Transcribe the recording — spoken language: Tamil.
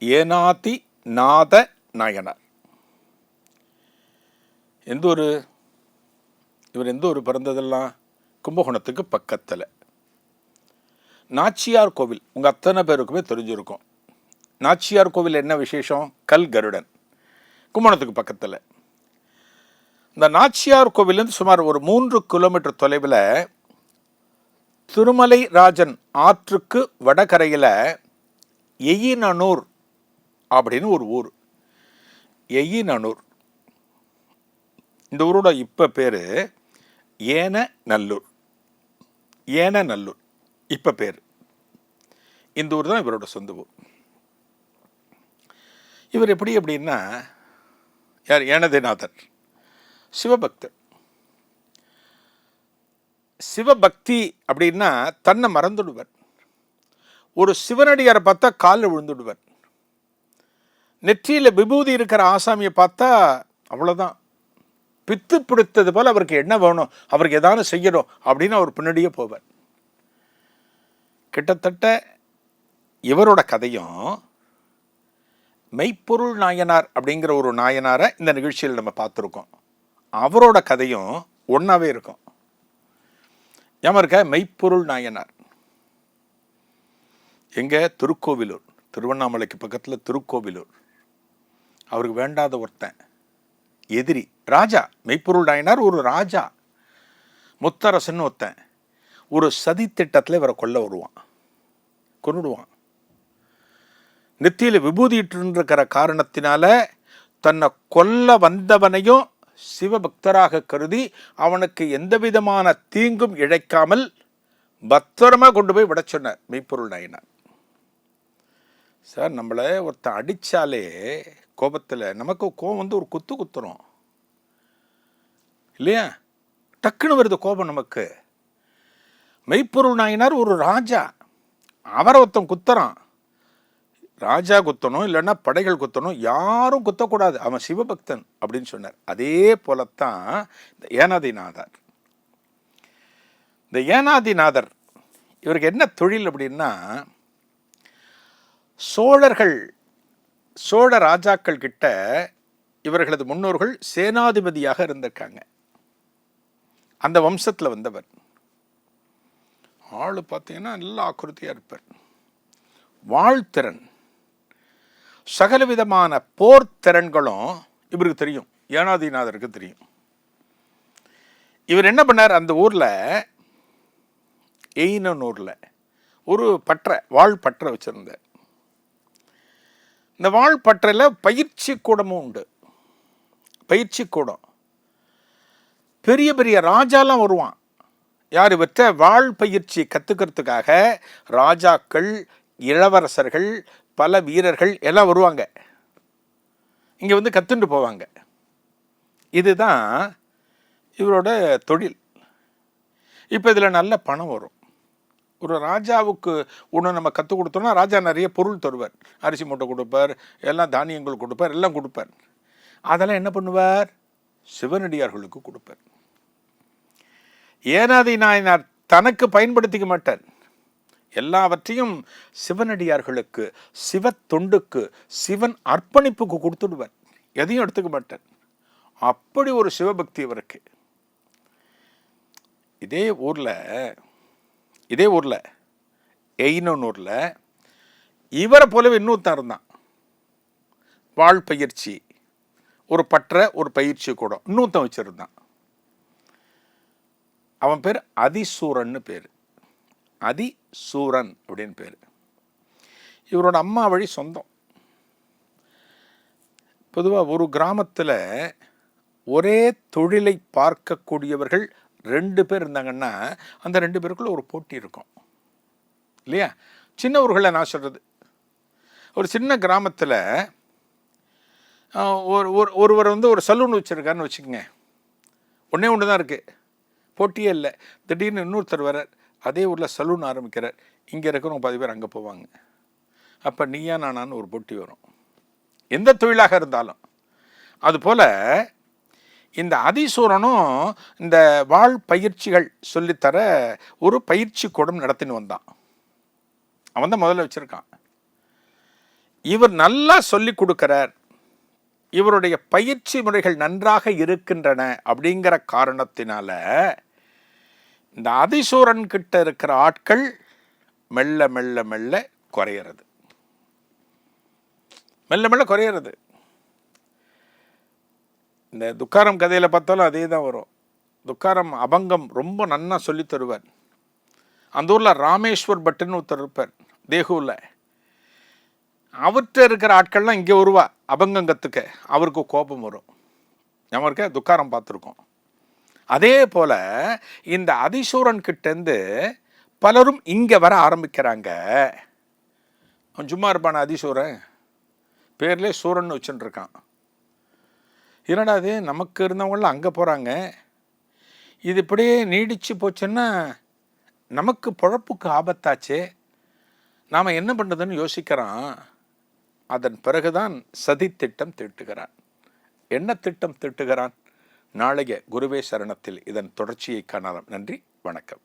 ஏனாதி நாத நாயனார் எந்த ஒரு இவர் எந்த ஒரு பிறந்ததெல்லாம் கும்பகோணத்துக்கு பக்கத்தில்? நாச்சியார் கோவில் உங்கள் அத்தனை பேருக்குமே தெரிஞ்சிருக்கும். நாச்சியார் கோவில் என்ன விசேஷம்? கல் கருடன். கும்பகோணத்துக்கு பக்கத்தில். இந்த நாச்சியார் கோவிலேருந்து சுமார் ஒரு மூன்று கிலோமீட்டர் தொலைவில் திருமலை ராஜன் ஆற்றுக்கு வடகரையில் எயினனூர் அப்படின்னு ஒரு ஊர். எயினனூர். இந்த ஊரோட இப்போ பேர் ஏன நல்லூர் ஏன நல்லூர் இப்போ பேர். இந்த ஊர் தான் இவரோட சொந்த ஊர். இவர் எப்படி அப்படின்னா யார்? ஏனதிநாதர். சிவபக்தர். சிவபக்தி அப்படின்னா தன்னை மறந்துடுவர். ஒரு சிவனடியாரை பார்த்தா காலில் விழுந்துடுவர். நெற்றியில் விபூதி இருக்கிற ஆசாமியை பார்த்தா அவ்வளோதான் பித்து பிடித்தது போல் அவருக்கு என்ன வேணும் அவருக்கு எதாவது செய்யணும் அப்படின்னு அவர் பின்னாடியே போவார். கிட்டத்தட்ட இவரோட கதையும் மெய்ப்பொருள் நாயனார் அப்படிங்கிற ஒரு நாயனாரை இந்த நிகழ்ச்சியில் நம்ம பார்த்துருக்கோம். அவரோட கதையும் ஒன்றாவே இருக்கும். ஏமா இருக்க? மெய்ப்பொருள் நாயனார். எங்கே? திருக்கோவிலூர். திருவண்ணாமலைக்கு பக்கத்தில் திருக்கோவிலூர். அவருக்கு வேண்டாத ஒருத்தன். எதிரி. ராஜா. மெய்ப்பொருள் நாயனார் ஒரு ராஜா. முத்தரசன் ஒருத்தன். ஒரு சதி திட்டத்தில் இவரை கொல்ல வருவான். கொண்டுடுவான் நெத்தியில் விபூதிட்டு இருக்கிற காரணத்தினால தன்னை கொல்ல வந்தவனையும் சிவபக்தராக கருதி அவனுக்கு எந்த விதமான தீங்கும் இழைக்காமல் பத்திரமாக கொண்டு போய் விட சொன்னார் மெய்ப்பொருள் நாயினார் சார் நம்மளை ஒருத்தன் அடித்தாலே கோபத்தில் நமக்கு கோபம் வந்து ஒரு குத்து குத்துறோம் இல்லையா? டக்குன்னு வருது கோபம் நமக்கு. மெய்ப்பொருள் நாயினார் ஒரு ராஜா. அவரை ஒருத்தன் குத்துறான். ராஜா குத்தணும் இல்லைன்னா படைகள் குத்தணும் யாரும் குத்தக்கூடாது. அவன் சிவபக்தன் அப்படின்னு சொன்னார். அதே போலத்தான் இந்த ஏனாதிநாதர். இந்த ஏனாதிநாதர் இவருக்கு என்ன தொழில் அப்படின்னா சோழர்கள் சோழ ராஜாக்கள் கிட்ட இவர்களது முன்னோர்கள் சேனாதிபதியாக இருந்திருக்காங்க. அந்த வம்சத்தில் வந்தவர். ஆள் பார்த்தீங்கன்னா நல்லா ஆக்குறுதியாக இருப்பார். வாழ்த்திறன். சகலவிதமான போர் திறன்களும் இவருக்கு தெரியும். ஏனாதிநாதருக்கு தெரியும். இவர் என்ன பண்ணார்? அந்த ஊரில் எயினூரில் ஒரு பற்றை வாழ் பற்றை வச்சுருந்தார். இந்த வாழ் பற்றையில் பயிற்சி கூடமும் உண்டு. பயிற்சி கூடம். பெரிய பெரிய ராஜாலாம் வருவான். யார் இவற்ற வாழ் பயிற்சி கற்றுக்கிறதுக்காக ராஜாக்கள் இளவரசர்கள் பல வீரர்கள் எல்லாம் வருவாங்க. இங்கே வந்து கற்றுண்டு போவாங்க. இதுதான் இவரோட தொழில். இப்போ இதில் நல்ல பணம் வரும். ஒரு ராஜாவுக்கு ஒன்று நம்ம கற்றுக் கொடுத்தோம்னா ராஜா நிறைய பொருள் தருவார். அரிசி மூட்டை கொடுப்பார் எல்லாம் தானியங்கள் கொடுப்பார் எல்லாம் கொடுப்பார். அதெல்லாம் என்ன பண்ணுவார்? சிவனடியார்களுக்கு கொடுப்பார். ஏனாதி நாயனார் தனக்கு பயன்படுத்திக்க மாட்டார். எல்லாவற்றையும் சிவனடியார்களுக்கு சிவ தொண்டுக்கு சிவன் அர்ப்பணிப்புக்கு கொடுத்துடுவார். எதையும் எடுத்துக்க மாட்டார். அப்படி ஒரு சிவபக்தி அவருக்கு. இதே ஊரில் இதே ஊரில் எயினூரில் இவரை போலவே இன்னொருத்தன் இருந்தான். வாழ் பயிற்சி ஒரு பற்ற ஒரு பயிற்சி கூடம் இன்னொருத்தன் வச்சுருந்தான். அவன் பேர் அதிசூரன்னு பேர். அதிசூரன் அப்படின்னு பேர். இவரோட அம்மா வழி சொந்தம். பொதுவாக ஒரு கிராமத்தில் ஒரே தொழிலை பார்க்கக்கூடியவர்கள் ரெண்டு பேர் இருந்தாங்கன்னா அந்த ரெண்டு பேருக்குள்ளே ஒரு போட்டி இருக்கும். இல்லையா? சின்ன ஊர்களை நான் சொல்கிறது ஒரு சின்ன கிராமத்தில் ஒரு ஒரு ஒருவர் வந்து ஒரு சலூன் வச்சுருக்காருன்னு வச்சுக்கோங்க. ஒன்றே ஒன்று தான் இருக்குது போட்டியே இல்லை. திடீர்னு இன்னொருத்தர் வரார் அதே ஊரில் சலூன் ஆரம்பிக்கிறார். இங்கே இருக்கிறவங்க பாதி பேர் அங்கே போவாங்க. அப்போ நீயா நானான்னு ஒரு போட்டி வரும். எந்த தொழிலாக இருந்தாலும். அதுபோல் இந்த அதிசூரனும் இந்த வாழ் பயிற்சிகள் சொல்லித்தர ஒரு பயிற்சி கூடம் நடத்தின்னு வந்தான். அவன் தான் முதல்ல வச்சுருக்கான். இவர் நல்லா சொல்லி கொடுக்கிறார். இவருடைய பயிற்சி முறைகள் நன்றாக இருக்கின்றன அப்படிங்கிற காரணத்தினால இந்த அதிசூரன் கிட்ட இருக்கிற ஆட்கள் மெல்ல மெல்ல மெல்ல குறையிறது. மெல்ல மெல்ல குறையிறது. இந்த துக்காரம் கதையில் பார்த்தாலும் அதே தான் வரும். துக்காரம் அபங்கம் ரொம்ப நன்னா சொல்லித் தருவார். அந்த ஊரில் ராமேஸ்வர் பட்டுன்னு ஒருத்தர் இருப்பார் தேகூவில் அவர்கிட்ட இருக்கிற ஆட்கள்லாம் இங்கே வருவா அபங்கம் கற்றுக்க அவருக்கு கோபம் வரும். நம்ம இருக்க? துக்காரம் பார்த்துருக்கோம். அதே போல் இந்த அதிசூரன் கிட்டேருந்து பலரும் இங்கே வர ஆரம்பிக்கிறாங்க. அவன் சும்மா இருப்பான அதிசூரன்? பேர்லேயே சூரன் வச்சுட்டுருக்கான் என்னடா அது நமக்கு இருந்தவங்களாம் அங்கே போகிறாங்க இது இப்படியே நீடித்து போச்சுன்னா நமக்கு பொழப்புக்கு ஆபத்தாச்சே. நாம் என்ன பண்ணுறதுன்னு யோசிக்கிறான். அதன் பிறகுதான் சதி திட்டம் திட்டுகிறான் என்ன திட்டம் திட்டுகிறான் நாளைய குருவே சரணத்தில் இதன் தொடர்ச்சியை காணலாம். நன்றி. வணக்கம்.